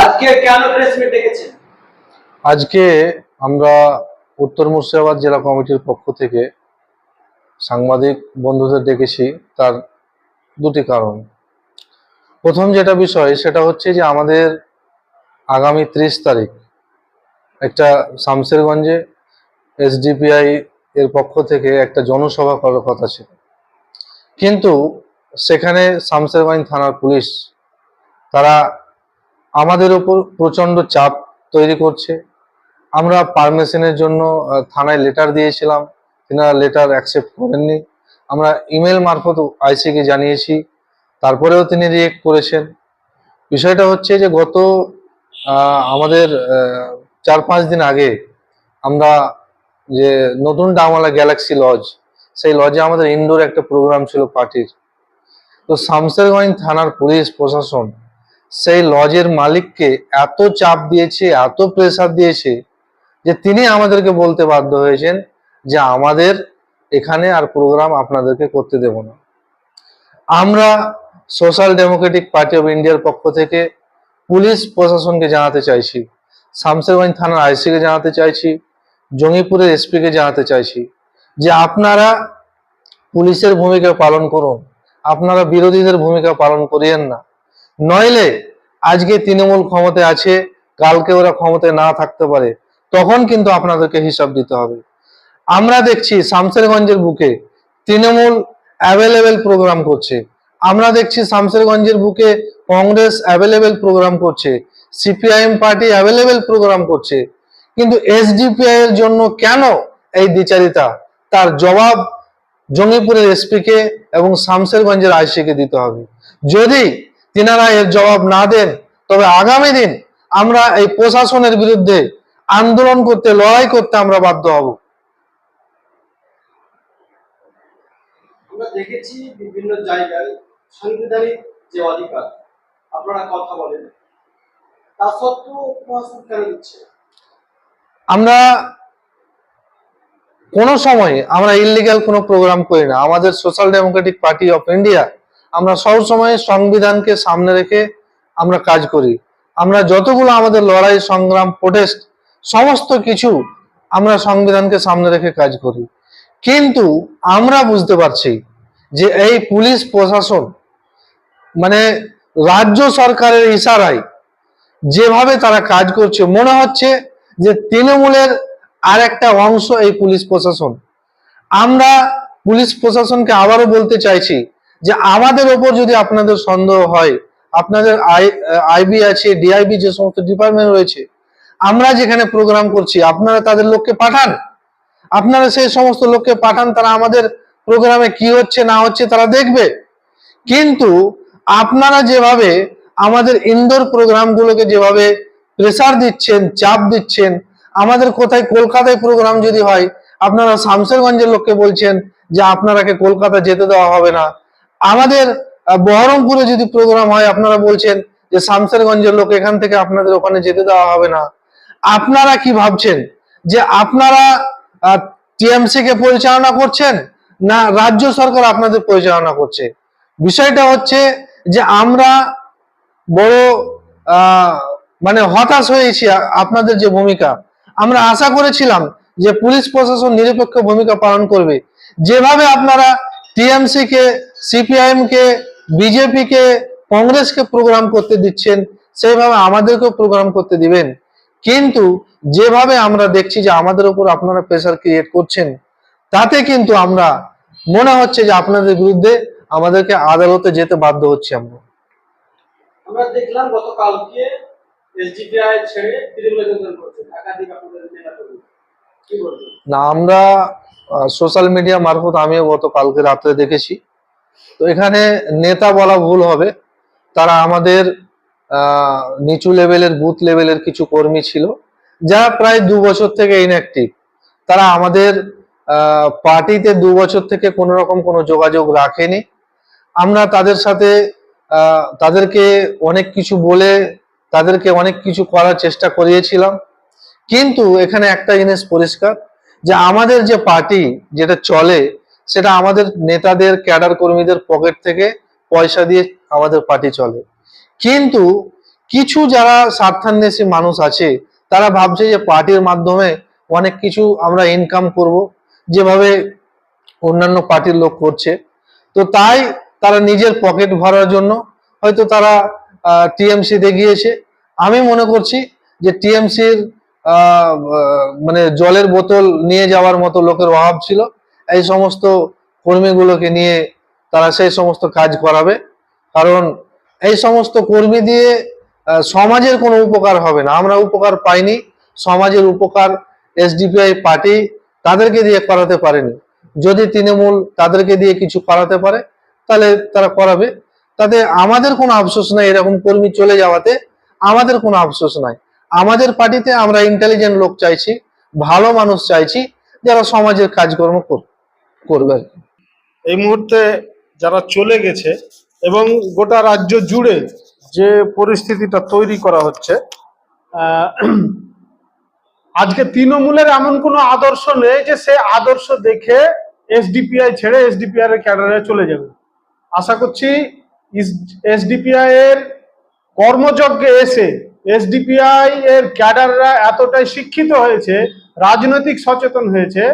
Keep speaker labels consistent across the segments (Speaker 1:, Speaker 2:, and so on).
Speaker 1: আজকে কেন press meet ডেকেছেন?
Speaker 2: আজকে আমরা উত্তর মুর্শিদাবাদ জেলা কমিটির পক্ষ থেকে সাংবাদিক বন্ধুদের ডেকেছি তার দুটি কারণ। প্রথম যেটা বিষয়, সেটা হচ্ছে যে আমাদের আগামী ত্রিশ তারিখ একটা শামসেরগঞ্জে এসডিপিআই এর পক্ষ থেকে একটা জনসভা করার কথা ছিল। কিন্তু সেখানে শামসেরগঞ্জ থানার পুলিশ তারা আমাদের উপর প্রচণ্ড চাপ তৈরি করছে। আমরা পারমিশনের জন্য থানায় লেটার দিয়েছিলাম। তিনারা লেটার অ্যাকসেপ্ট করেননি। আমরা ইমেল মারফত আইসিকে জানিয়েছি। তারপরেও তিনি রিয়েক্ট করেছেন। বিষয়টা হচ্ছে যে গত আমাদের চার পাঁচ দিন আগে আমরা যে নতুন ডামালা গ্যালাক্সি লজ সেই লজে আমাদের ইনডোর একটা প্রোগ্রাম ছিল পার্টির। তো শামসেরগঞ্জ থানার পুলিশ প্রশাসন সেই লজের মালিককে এত চাপ দিয়েছে, এত প্রেসার দিয়েছে যে তিনি আমাদেরকে বলতে বাধ্য হয়েছেন যে আমাদের এখানে আর প্রোগ্রাম আপনাদেরকে করতে দেব না। আমরা সোশ্যাল ডেমোক্রেটিক পার্টি অফ ইন্ডিয়ার পক্ষ থেকে পুলিশ প্রশাসনকে জানাতে চাইছি, শামসেরগঞ্জ থানার আইসিকে জানাতে চাইছি, জঙ্গিপুরের এসপিকে জানাতে চাইছি যে আপনারা পুলিশের ভূমিকা পালন করুন, আপনারা বিরোধীদের ভূমিকা পালন করিয়েন না। নইলে আজকে তৃণমূল ক্ষমতায় আছে, কালকে ওরা ক্ষমতায় না থাকতে পারে, তখন কিন্তু আপনাদেরকে হিসাব দিতে হবে। আমরা দেখছি শামসেরগঞ্জের বুকে তৃণমূল অ্যাভেলেবেল প্রোগ্রাম করছে। আমরা দেখছি শামসেরগঞ্জের বুকে কংগ্রেস অ্যাভেলেবেল প্রোগ্রাম করছে সিপিআইএম পার্টি অ্যাভেলেবেল প্রোগ্রাম করছে। কিন্তু এসডিপিআই এর জন্য কেন এই দ্বিচারিতা? তার জবাব জঙ্গিপুরের এসপিকে এবং শামসেরগঞ্জের আইসিকে দিতে হবে। যদি তিনারা এর জবাব না দেন তবে আগামী দিন আমরা এই প্রশাসনের বিরুদ্ধে আন্দোলন করতে লড়াই করতে আমরা বাধ্য হব।
Speaker 1: আমরা দেখেছি বিভিন্ন জায়গায় সাংবিধানিক যে অধিকার আপনারা কথা বলেন তা সত্ত্বেও প্রশাসন কেন দিচ্ছে?
Speaker 2: আমরা কোনো সময় আমরা ইলিগাল কোনো প্রোগ্রাম করি না। আমাদের social democratic party of India আমরা সব সময় সংবিধানকে সামনে রেখে আমরা কাজ করি। আমরা যতগুলো আমাদের লড়াই, সংগ্রাম প্রোটেস্ট সমস্ত কিছু আমরা সংবিধানকে সামনে রেখে কাজ করি। কিন্তু আমরা বুঝতে পারছি যে এই পুলিশ প্রশাসন মানে রাজ্য সরকারের ইশারায় যেভাবে তারা কাজ করছে, মনে হচ্ছে যে তৃণমূলের আর একটা অংশ এই পুলিশ প্রশাসন। আমরা পুলিশ প্রশাসনকে আবারও বলতে চাইছি যে আমাদের ওপর যদি আপনাদের সন্দেহ হয়, আপনাদের আই আইবি আছে, ডিআইবি যে সমস্ত ডিপার্টমেন্ট রয়েছে, আমরা যেখানে প্রোগ্রাম করছি, আপনারা তাদের লোককে পাঠান। আপনারা সেই সমস্ত লোককে পাঠান, তারা আমাদের প্রোগ্রামে কি হচ্ছে, না হচ্ছে, তারা দেখবে। কিন্তু আপনারা যেভাবে আমাদের ইনডোর প্রোগ্রামগুলোকে যেভাবে প্রেসার দিচ্ছেন, চাপ দিচ্ছেন, আমাদের কোথায় কলকাতায় প্রোগ্রাম যদি হয়, আপনারা শামসেরগঞ্জের লোককে বলছেন যে আপনারাকে কলকাতা যেতে দেওয়া হবে না। আমাদের বহরমপুরে যদি প্রোগ্রাম হয়, আপনারা বলছেন যে শামসেরগঞ্জের লোক এখান থেকে আপনাদের ওখানে যেতে দেওয়া হবে না। আপনারা কি ভাবছেন? যে আপনারা টিএমসি কে পরিচালনা করছেন না রাজ্য সরকার আপনাদের পরিচালনা করছে? বিষয়টা হচ্ছে যে আমরা বড় মানে হতাশ হয়েছি আপনাদের যে ভূমিকা। আমরা আশা করেছিলাম যে পুলিশ প্রশাসন নিরপেক্ষ ভূমিকা পালন করবে। যেভাবে আপনারা টিএমসি কে সিপিআইএম কে বিজেপি কে কংগ্রেসকে প্রোগ্রাম করতে দিচ্ছেন সেইভাবে আমাদেরকেও প্রোগ্রাম করতে দিবেন। কিন্তু যেভাবে আমরা দেখছি যে আমাদের উপর আপনারা প্রেসার ক্রিয়েট করছেন তাতে কিন্তু আমরা মনে হচ্ছে যে আপনাদের বিরুদ্ধে আমাদেরকে আদালতে যেতে বাধ্য হচ্ছি আমরা।
Speaker 1: আমরা দেখলাম গতকালকে এসডিপিআই ছেড়ে তৃণমূলে যোগদান করছে। একাধিক আপনাদের নেতা
Speaker 2: না আমরা সোশ্যাল মিডিয়া মারফত আমিও গত কালকে রাত্রে দেখেছি। তো এখানে নেতা বলা ভুল হবে। তারা আমাদের নিচু লেভেলের বুথ লেভেলের কিছু কর্মী ছিল যারা প্রায় দু বছর থেকে ইনঅ্যাক্টিভ তারা আমাদের পার্টিতে দু বছর থেকে কোনো রকম কোনো যোগাযোগ রাখেনি। আমরা তাদের সাথে তাদেরকে অনেক কিছু বলে, তাদেরকে অনেক কিছু করার চেষ্টা করিয়েছিলাম। কিন্তু এখানে একটা জিনিস পরিষ্কার যে আমাদের যে পার্টি যেটা চলে, সেটা আমাদের নেতাদের ক্যাডার কর্মীদের পকেট থেকে পয়সা দিয়ে আমাদের পার্টি চলে। কিন্তু কিছু যারা স্বার্থান্বেষী মানুষ আছে, তারা ভাবছে যে পার্টির মাধ্যমে অনেক কিছু আমরা ইনকাম করব, যেভাবে অন্যান্য পার্টির লোক করছে। তো তাই তারা নিজের পকেট ভরার জন্য হয়তো তারা টিএমসিতে গিয়েছে। আমি মনে করছি যে টিএমসির মানে জলের বোতল নিয়ে যাওয়ার মতো লোকের অভাব ছিল। এই সমস্ত কর্মীগুলোকে নিয়ে তারা সেই সমস্ত কাজ করাবে। কারণ এই সমস্ত কর্মী দিয়ে সমাজের কোনো উপকার হবে না। আমরা উপকার পাইনি। সমাজের উপকার এসডিপিআই পার্টি তাদেরকে দিয়ে করাতে পারেনি। যদি তৃণমূল তাদেরকে দিয়ে কিছু করাতে পারে, তাহলে তারা করাবে। তাতে আমাদের কোনো আফসোস নাই এরকম কর্মী চলে যাওয়াতে। আমাদের কোনো আফসোস নাই। আমাদের পার্টিতে আমরা ইন্টেলিজেন্ট লোক চাইছি, ভালো মানুষ চাইছি, যারা সমাজের কাজকর্ম কর- করবে।
Speaker 3: এই মুহূর্তে যারা চলে গেছে এবং গোটা রাজ্য জুড়ে যে পরিস্থিতিটা তৈরি করা হচ্ছে আজকে তৃণমূলের এমন কোনো আদর্শ নেই যে সে আদর্শ দেখে এসডিপিআই ছেড়ে এসডিপিআই এর ক্যাডারে চলে যাবে আশা করছি এসডিপিআই এর কর্মযজ্ঞে এসে এসডিপিআই এর ক্যাডাররা এতটাই শিক্ষিত হয়েছে, রাজনৈতিক সচেতন হয়েছে,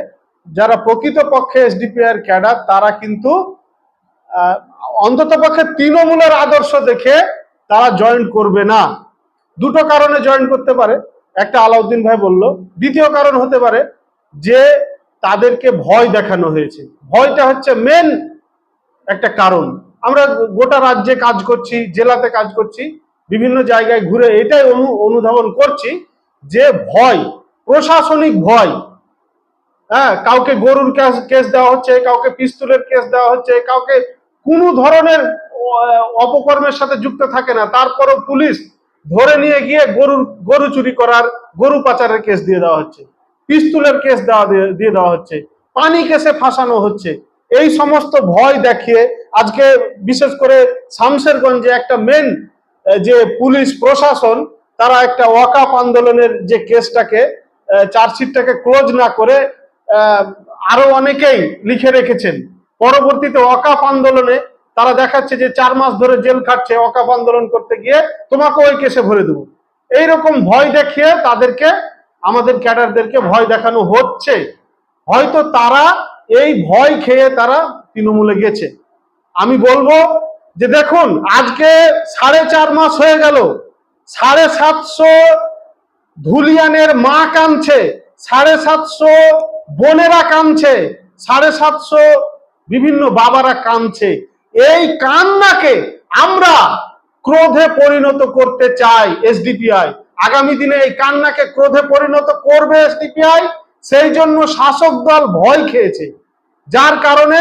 Speaker 3: যারা প্রকৃতপক্ষে এসডিপিআই এর ক্যাডার, তারা কিন্তু অন্তত পক্ষে তৃণমূলের আদর্শ দেখে তারা জয়েন করবে না। দুটো কারণে জয়েন করতে পারে। একটা আলাউদ্দিন ভাই বলল, দ্বিতীয় কারণ হতে পারে যে তাদেরকে ভয় দেখানো হয়েছে। ভয়টা হচ্ছে মেন একটা কারণ। আমরা গোটা রাজ্যে কাজ করছি, জেলাতে কাজ করছি বিভিন্ন জায়গায় ঘুরে এটাই অনু, অনুধাবন করছি যে ভয়, প্রশাসনিক ভয়। হ্যাঁ কাউকে গরুর কেস দেওয়া হচ্ছে, কাউকে পিস্তলের কেস দেওয়া হচ্ছে, কাউকে কোনো ধরনের অপকর্মের সাথে যুক্ত থাকে না। তারপরও পুলিশ ধরে নিয়ে গিয়ে গরুর, গরু চুরি করার, গরু পাচারের কেস দিয়ে দেওয়া হচ্ছে। পিস্তুলের কেস দেওয়া দিয়ে- দেওয়া হচ্ছে। পানি কেসে ফাঁসানো হচ্ছে। এই সমস্ত ভয় দেখিয়ে আজকে বিশেষ করে শামশেরগঞ্জে একটা মেন যে পুলিশ প্রশাসন, তারা একটা ওয়াকাফ আন্দোলনের যে কেসটাকে চার্জশিটটাকে ক্লোজ না করে আরও অনেকেই লিখে রেখেছেন। পরবর্তীতে ওয়াকাফ আন্দোলনে তারা দেখাচ্ছে যে চার মাস ধরে জেল খাটছে ওয়াকাফ আন্দোলন করতে গিয়ে, তোমাকে ওই কেসে ভরে দেবো। এইরকম ভয় দেখিয়ে তাদেরকে, আমাদের ক্যাডারদেরকে ভয় দেখানো হচ্ছে। হয়তো তারা এই ভয় খেয়ে তারা তৃণমূলে গেছে। আমি বলব যে দেখুন, আজকে সাড়ে চার মাস হয়ে গেল। সাড়ে সাতশো ধুলিয়ানের মা কাঁদছে, সাড়ে সাতশো বোনেরা কাঁদছে, সাড়ে সাতশো বিভিন্ন বাবারা কাঁদছে। এই কান্নাকে আমরা ক্রোধে পরিণত করতে চাই এসডিপিআই। আগামী দিনে এই কান্নাকে ক্রোধে পরিণত করবে এসডিপিআই, সেই জন্য শাসক দল ভয় খেয়েছে। যার কারণে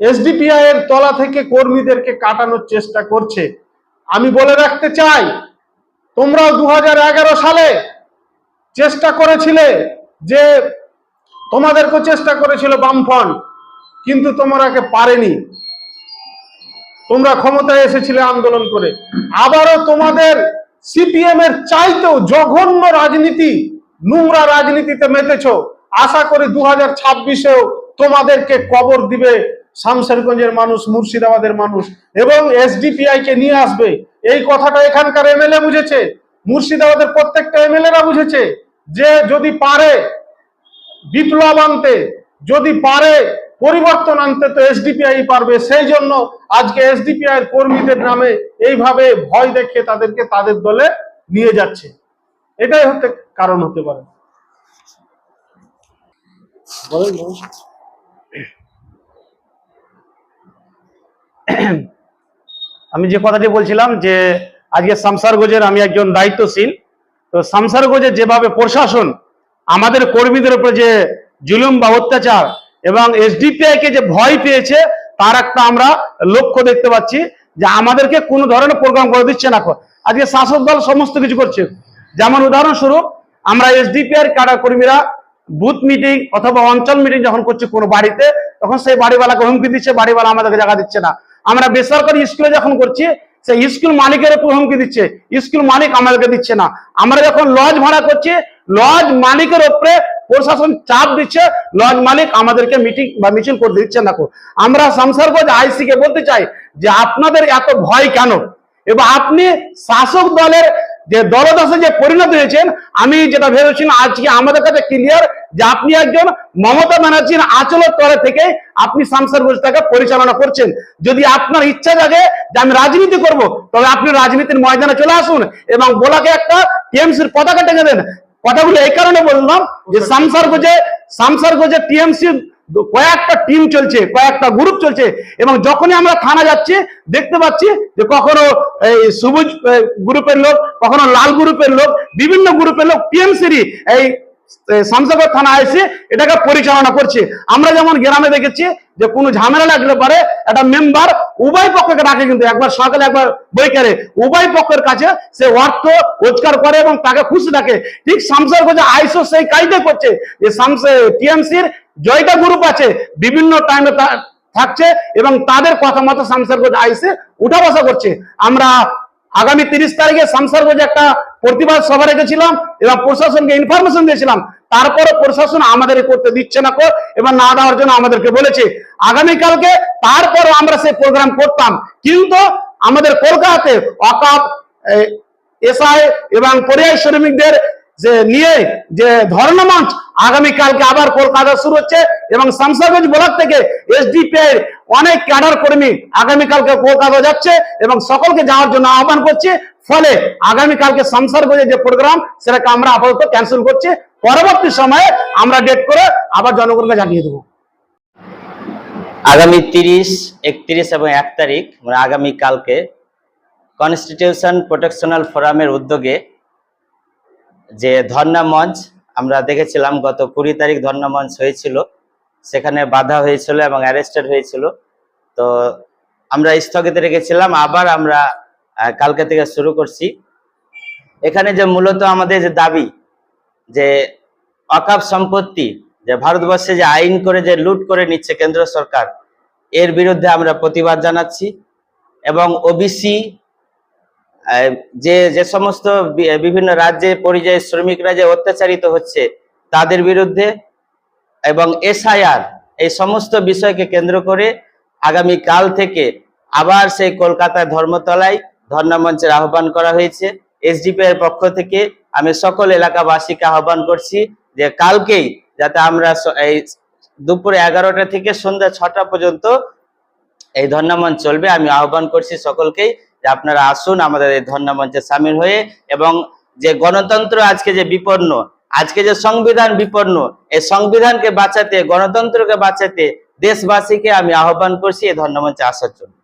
Speaker 3: এসডিপিআই এর তলা থেকে কর্মীদেরকে কাটানোর চেষ্টা করছে। আমি বলে রাখতে চাই, তোমরাও দুহাজার এগারো সালে চেষ্টা করেছিলে যে তোমাদেরকেও চেষ্টা করেছিল বামফ্রন্ট, কিন্তু তোমরাকে পারেনি। তোমরা ক্ষমতায় এসেছিলে আন্দোলন করে। আবারও তোমাদের সিপিএম এর চাইতেও জঘন্য রাজনীতি, নোংরা রাজনীতিতে মেতেছো। আশা করি দু হাজার তোমাদেরকে কবর দিবে শামশেরগঞ্জের মানুষ, মুর্শিদাবাদের মানুষ এবং এসডিপিআই কে নিয়ে আসবে। এই কথাটা এখানকার এমএলএ বুঝেছে, মুর্শিদাবাদের প্রত্যেকটা এমএলএরা বুঝেছে যে যদি পারে বিপ্লব আনতে, যদি পারে পরিবর্তন আনতে তো এসডিপিআই পারবে। সেই জন্য আজকে এসডিপিআই এর কর্মীদের নামে এইভাবে ভয় দেখিয়ে তাদেরকে তাদের দলে নিয়ে যাচ্ছে। এটাই হতে কারণ হতে পারে। বলেন।
Speaker 4: আমি যে কথাটি বলছিলাম যে আজকে শামসারগঞ্জের আমি একজন দায়িত্বশীল, তো শামসারগঞ্জে যেভাবে প্রশাসন আমাদের কর্মীদের উপরে যে জুলুম বা অত্যাচার এবং এসডিপিআই কে যে ভয় পেয়েছে, তার একটা আমরা লক্ষ্য দেখতে পাচ্ছি যে আমাদেরকে কোনো ধরনের প্রোগ্রাম করে দিচ্ছে না। আজকে শাসক দল সমস্ত কিছু করছে। যেমন উদাহরণস্বরূপ, আমরা এসডিপিআর কাডার কর্মীরা বুথ মিটিং অথবা অঞ্চল মিটিং যখন করছে কোনো বাড়িতে, তখন সেই বাড়িওয়ালাকে হুমকি দিচ্ছে, বাড়িওয়ালা আমাদেরকে জায়গা দিচ্ছে না। আমরা বেসরকারি স্কুলে যখন করছি, সেই স্কুল মালিকের উপর হুমকি দিচ্ছে। স্কুল মালিক আমাদেরকে দিচ্ছে না। আমরা যখন লজ ভাড়া করছি, লজ মালিকের উপরে প্রশাসন চাপ দিচ্ছে, লজ মালিক আমাদেরকে মিটিং বা মিছিল করে দিচ্ছে না। আমরা শামসারগঞ্জ আইসি কে বলতে চাই যে, আপনাদের এত ভয় কেন? এবার আপনি শাসক দলের যে দলদাসে যে পরিণত হয়েছেন, আমি যেটা ভেবেছিলাম আজকে আমাদের কাছে ক্লিয়ার যে আপনি একজন মমতা ব্যানার্জির আচলের তলে থেকে আপনি সামসার ঘোষটাকে পরিচালনা করছেন। যদি আপনার ইচ্ছা থাকে যে আমি রাজনীতি করব, তবে আপনি রাজনীতির ময়দানে চলে আসুন এবং বোলাকে একটা টিএমসির পতাকা টেকে দেন। কথাগুলো এই কারণে বললাম যে সামসারগঞ্জে সামসারগঞ্জে টিএমসি কয়েকটা টিম চলছে, কয়েকটা গ্রুপ চলছে, এবং যখনই আমরা থানা যাচ্ছি, দেখতে পাচ্ছি যে কখনো এই সবুজ গ্রুপের লোক, কখনো লাল গ্রুপের লোক, বিভিন্ন গ্রুপের লোক টিএমসিরই এই শামসাবাদ থানা এসে এটাকে পরিচালনা করছে। আমরা যেমন গ্রামে দেখেছি যে কোনো ঝামেলা লাগলে পারে একটা মেম্বার উভয় পক্ষকে ডাকে কিন্তু, একবার সকালে একবার বৈকালে। উভয় পক্ষের কাছে সে অর্থ রোজগার করে এবং তাকে খুশি রাখে। ঠিক শামসার কাছে আইসো সেই কাজটাই করছে যে শামসে টিএমসির জয়টা গ্রুপ আছে, বিভিন্ন টাইমে থাকছে এবং তাদের কথা মতো শামসারগঞ্জ আইসে উঠা বসা করছে। আমরা আগামী তিরিশ তারিখে শামসারগঞ্জে একটা প্রতিবাদ সভা রেখেছিলাম এবং প্রশাসনকে ইনফরমেশন দিয়েছিলাম। তারপরে প্রশাসন আমাদের করতে দিচ্ছে না কো এবং না দেওয়ার জন্য আমাদেরকে বলেছে। আগামীকালকে তারপরও আমরা সেই প্রোগ্রাম করতাম। কিন্তু আমাদের কলকাতাতে অকাপ এসআই এবং পরিযায়ী শ্রমিকদের যে নিয়ে যে ধর্ণা মঞ্চ আগামীকালকে আবার কলকাতা শুরু হচ্ছে এবং শামসারগঞ্জ ব্লক থেকে এসডিপিআই অনেক ক্যাডার কর্মী আগামীকালকে কলকাতা যাচ্ছে এবং সকলকে যাওয়ার জন্য আহ্বান করছে। ফলে আগামীকালকে শামসারগঞ্জের যে প্রোগ্রাম সেটাকে আমরা আপাতত ক্যান্সেল করছি। পরবর্তী সময়ে আমরা ডেট করে আবার জনগণকে জানিয়ে দেবো।
Speaker 5: আগামী তিরিশ, একত্রিশ এবং এক তারিখ মানে আগামী কনস্টিটিউশন প্রোটেকশনাল ফোরামের উদ্যোগে যে ধর্ণা মঞ্চ, আমরা দেখেছিলাম গত কুড়ি তারিখ ধর্ণা মঞ্চ হয়েছিল। সেখানে বাধা হয়েছিল এবং অ্যারেস্টেড হয়েছিল। তো আমরা স্থগিত রেখেছিলাম, আবার আমরা কালকে থেকে শুরু করছি। এখানে যে মূলত আমাদের যে দাবি, যে অকাপ সম্পত্তি, যে ভারতবর্ষে যে আইন করে, যে লুট করে নিচ্ছে কেন্দ্র সরকার, এর বিরুদ্ধে আমরা প্রতিবাদ জানাচ্ছি এবং ওবিসি যে যে সমস্ত বিভিন্ন রাজ্যে পরিযায়ী শ্রমিকরা যে অত্যাচারিত হচ্ছে, তাদের বিরুদ্ধে এবং এসআইআর, এই সমস্ত বিষয়কে কেন্দ্র করে আগামী কাল থেকে আবার সেই কলকাতায় ধর্মতলায় ধর্ণা মঞ্চের আহ্বান করা হয়েছে। এসডিপি এর পক্ষ থেকে আমি সকল এলাকাবাসীকে আহ্বান করছি যে কালকেই যাতে আমরা এই দুপুরে এগারোটা থেকে সন্ধ্যা ছটা পর্যন্ত এই ধর্ণা মঞ্চ চলবে। আমি আহ্বান করছি সকলকেই যে আপনারা আসুন, আমাদের এই ধর্ণা মঞ্চে সামিল হয়ে এবং যে গণতন্ত্র আজকে যে বিপন্ন, আজকে যে সংবিধান বিপন্ন, এই সংবিধানকে বাঁচাতে, গণতন্ত্রকে বাঁচাতে দেশবাসীকে আমি আহ্বান করছি এই ধর্ণা মঞ্চে আসার জন্য।